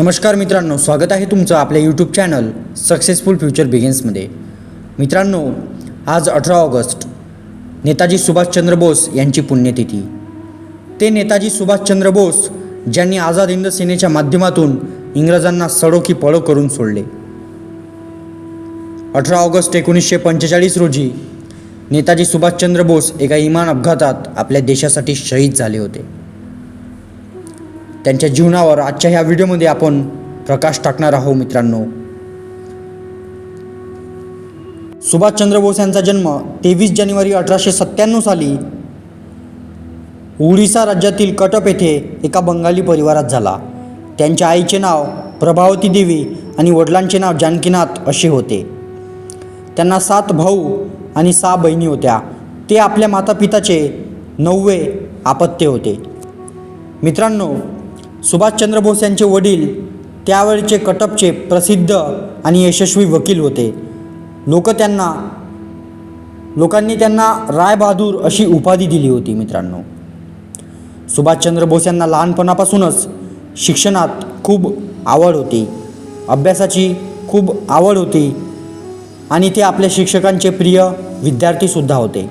नमस्कार मित्रांनो स्वागत आहे तुमचं आपल्या यूट्यूब चॅनल सक्सेसफुल फ्युचर बिगिन्समध्ये मित्रांनो आज अठरा ऑगस्ट नेताजी सुभाषचंद्र बोस यांची पुण्यतिथी. ते नेताजी सुभाषचंद्र बोस ज्यांनी आझाद हिंद सेनेच्या माध्यमातून इंग्रजांना सडो की पळो करून सोडले. अठरा ऑगस्ट एकोणीसशे पंचेचाळीस रोजी नेताजी सुभाषचंद्र बोस एका इमान अपघातात आपल्या देशासाठी शहीद झाले होते. त्यांच्या जीवनावर आजच्या ह्या व्हिडिओमध्ये आपण प्रकाश टाकणार आहोत मित्रांनो. सुभाषचंद्र बोस यांचा जन्म तेवीस जानेवारी अठराशे सत्त्याण्णव साली ओडिसा राज्यातील कटप येथे एका बंगाली परिवारात झाला. त्यांच्या आईचे नाव प्रभावती देवी आणि वडिलांचे नाव जानकीनाथ असे होते. त्यांना सात भाऊ आणि सहा बहिणी होत्या. ते आपल्या मातापिताचे नववे आपत्य होते. मित्रांनो सुभाषचंद्र बोस यांचे वडील त्यावेळचे कटपचे प्रसिद्ध आणि यशस्वी वकील होते. लोक त्यांना लोकांनी त्यांना रायबहादूर अशी उपाधी दिली होती मित्रांनो. सुभाषचंद्र बोस यांना लहानपणापासूनच शिक्षणात खूप आवड होती. अभ्यासाची खूप आवड होती आणि ते आपल्या शिक्षकांचे प्रिय विद्यार्थीसुद्धा होते.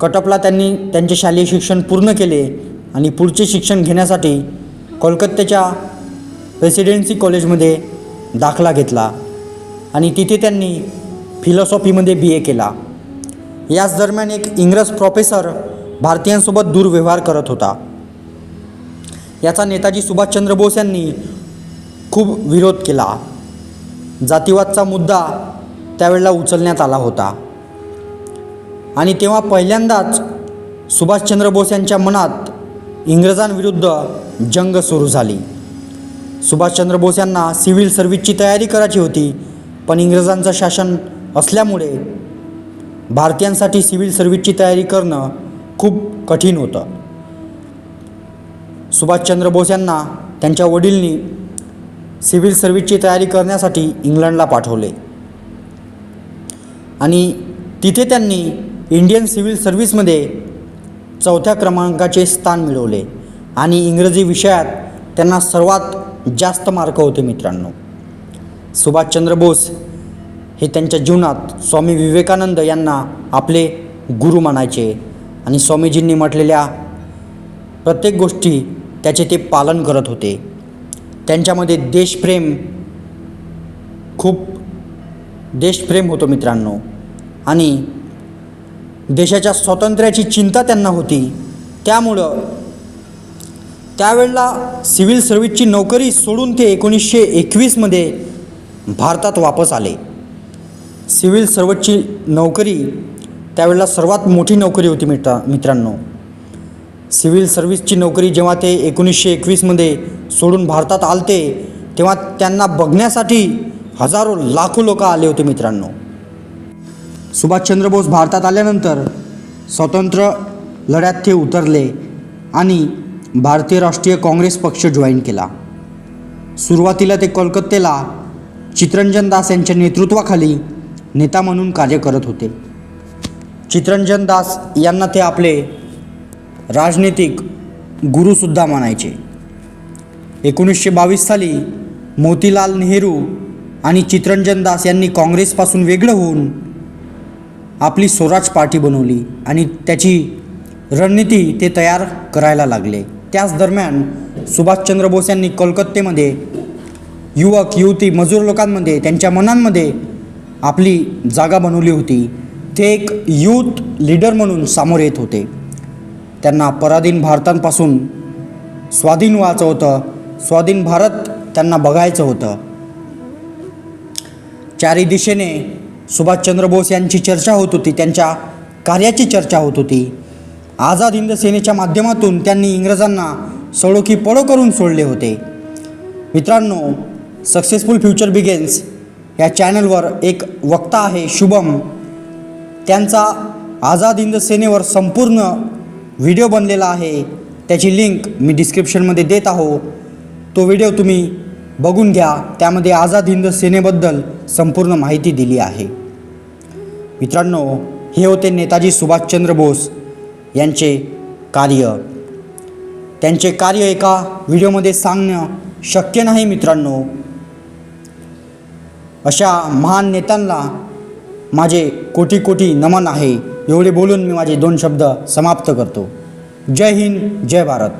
कटपला त्यांनी त्यांचे शालेय शिक्षण पूर्ण केले आणि पुढचे शिक्षण घेण्यासाठी कोलकात्याच्या प्रेसिडेन्सी कॉलेजमध्ये दाखला घेतला आणि तिथे त्यांनी फिलॉसॉफीमध्ये बी ए केला. याच दरम्यान एक इंग्रज प्रोफेसर भारतीयांसोबत दुर्व्यवहार करत होता. याचा नेताजी सुभाषचंद्र बोस यांनी खूप विरोध केला. जातीवादचा मुद्दा त्यावेळेला उचलण्यात आला होता. आणि तेव्हा पहिल्यांदाच सुभाषचंद्र बोस यांच्या मनात इंग्रजांविरुद्ध जंग सुरू झाली. सुभाषचंद्र बोस यांना सिव्हिल सर्व्हिसची तयारी करायची होती पण इंग्रजांचं शासन असल्यामुळे भारतीयांसाठी सिव्हिल सर्व्हिसची तयारी करणं खूप कठीण होतं. सुभाषचंद्र बोस यांना त्यांच्या वडीलनी सिव्हिल सर्व्हिसची तयारी करण्यासाठी इंग्लंडला पाठवले. आणि तिथे त्यांनी इंडियन सिव्हिल सर्व्हिसमध्ये चौथ्या क्रमांकाचे स्थान मिळवले. आणि इंग्रजी विषयात त्यांना सर्वात जास्त मार्क होते मित्रांनो. सुभाषचंद्र बोस हे त्यांच्या जीवनात स्वामी विवेकानंद यांना आपले गुरु मानायचे. आणि स्वामीजींनी म्हटलेल्या प्रत्येक गोष्टी त्याचे ते पालन करत होते. त्यांच्यामध्ये देशप्रेम खूप देशप्रेम होतो मित्रांनो. आणि देशाच्या स्वातंत्र्याची चिंता त्यांना होती. त्यामुळं त्यावेळेला सिव्हिल सर्व्हिसची नोकरी सोडून ते एकोणीसशे एकवीसमध्ये भारतात वापस आले. सिव्हिल सर्व्हिसची नोकरी त्यावेळेला सर्वात मोठी नोकरी होती मित्रा मित्रांनो. सिव्हिल सर्व्हिसची नोकरी जेव्हा ते एकोणीसशे एकवीसमध्ये सोडून भारतात आलते तेव्हा त्यांना बघण्यासाठी हजारो लाखो लोक आले होते मित्रांनो. सुभाषचंद्र बोस भारतात आल्यानंतर स्वतंत्र लढ्यात ते उतरले आणि भारतीय राष्ट्रीय काँग्रेस पक्ष जॉईन केला. सुरुवातीला ते कोलकात्याला चित्रंजन दास यांच्या नेतृत्वाखाली नेता म्हणून कार्य करत होते. चित्रंजन दास यांना ते आपले राजनीतिक गुरुसुद्धा मानायचे एकोणीसशे बावीस साली मोतीलाल नेहरू आणि चित्रंजन दास यांनी काँग्रेसपासून वेगळं होऊन आपली स्वराज पार्टी बनवली आणि त्याची रणनीती ते तयार करायला लागले. त्याच दरम्यान सुभाषचंद्र बोस यांनी कोलकत्तेमध्ये युवक युवती मजूर लोकांमध्ये त्यांच्या मनांमध्ये आपली जागा बनवली होती. ते एक यूथ लीडर म्हणून सामोरे येत होते. त्यांना पराधीन भारतांपासून स्वाधीन व्हायचं होतं. स्वाधीन भारत त्यांना बघायचं होतं. चारी दिशेने सुभाषचंद्र बोस यांची चर्चा होत होती त्यांच्या कार्याची चर्चा होत होती. आझाद हिंद सेनेच्या माध्यमातून त्यांनी इंग्रजांना सळोखी पळो करून सोडले होते. मित्रांनो सक्सेसफुल फ्युचर बिगेन्स या चॅनलवर एक वक्ता आहे शुभम. त्यांचा आझाद हिंद सेनेवर संपूर्ण व्हिडिओ बनलेला आहे. त्याची लिंक मी डिस्क्रिप्शनमध्ये देत आहो. तो व्हिडिओ तुम्ही बघून घ्या. त्यामध्ये आझाद हिंद सेनेबद्दल संपूर्ण माहिती दिली आहे. मित्रांनो हे होते नेताजी सुभाषचंद्र बोस यांचे कार्य. त्यांचे कार्य एका व्हिडिओमध्ये सांगणं शक्य नाही मित्रांनो. अशा महान नेत्यांना माझे कोटी कोटी नमन आहे. एवढे बोलून मी माझे दोन शब्द समाप्त करतो. जय हिंद जय भारत.